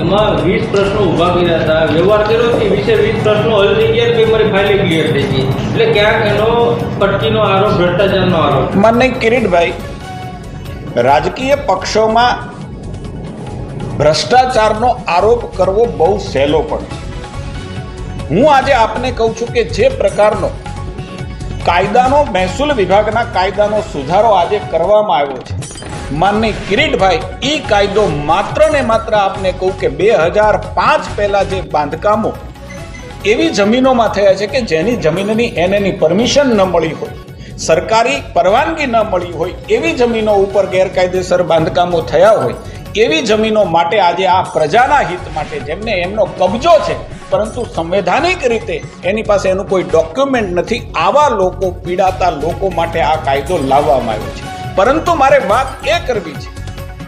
એમાં વીસ પ્રશ્નો ઊભા કર્યા હતા. વ્યવહાર કર્યો છે. વિશે વીસ પ્રશ્નો હલ થઈ ગયા કે મારી ફાઇલ ક્લિયર થઈ ગઈ. એટલે ક્યાંક એનો પટકીનો આરોપ, ભ્રષ્ટાચારનો આરોપ. મને કિરીટભાઈ, રાજકીય પક્ષોમાં ભ્રષ્ટાચારનો આરોપ કરવો બહુ સહેલો પણ છે. હું આજે આપને કહું છું કે જે પ્રકારનો કાયદાનો મહેસૂલ વિભાગના કાયદાનો સુધારો આજે કરવામાં આવ્યો છે માનની કિરીટભાઈ એ કાયદો માત્ર ને માત્ર આપને કહું કે બે હજાર પાંચ પહેલા જે બાંધકામો એવી જમીનોમાં થયા છે કે જેની જમીનની એનેની પરમિશન ન મળી હોય, સરકારી પરવાનગી ન મળી હોય, એવી જમીનો ઉપર ગેરકાયદેસર બાંધકામો થયા હોય, એવી જમીનો માટે આજે આ પ્રજાના હિત માટે જેમને એમનો કબજો છે, પરંતુ સંવૈધાનિક રીતે એની પાસે એનું કોઈ ડોક્યુમેન્ટ નથી, આવા લોકો પીડાતા લોકો માટે આ કાયદો લાવવામાં આવ્યો છે. પરંતુ મારે વાત એ કરવી છે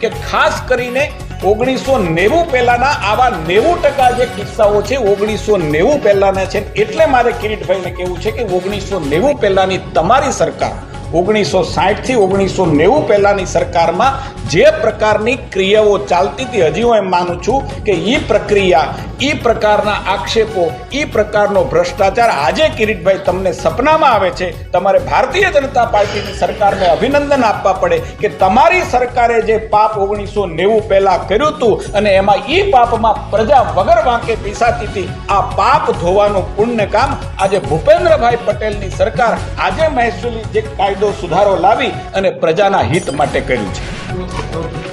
કે ખાસ કરીને ઓગણીસો નેવું પહેલાના આવા નેવું ટકા જે કિસ્સાઓ છે, ઓગણીસો નેવું પહેલાના છે, એટલે મારે કિરીટભાઈને કહેવું છે કે ઓગણીસો નેવું પહેલાની તમારી સરકાર ઓગણીસો સાઠથી ઓગણીસો નેવું પહેલાની સરકારમાં જે પ્રકારની ક્રિયાઓ ચાલતી હતી હજી હું એમ માનું છું કે એ પ્રક્રિયા એ પ્રકારના આક્ષેપો એ પ્રકારનો ભ્રષ્ટાચાર, આજે કિરીટભાઈ તમને સપનામાં આવે છે, તમારે ભારતીય જનતા પાર્ટીની સરકારને અભિનંદન આપવા પડે કે તમારી સરકારે જે પાપ ઓગણીસો નેવું પહેલા કર્યું હતું અને એમાં એ પાપમાં પ્રજા વગર વાંકે પીસાતી હતી, આ પાપ ધોવાનું પુણ્ય કામ આજે ભૂપેન્દ્રભાઈ પટેલની સરકાર, આજે મહેસૂલી જે કાયદો સુધારો લાવી અને પ્રજાના હિત માટે કર્યું છે.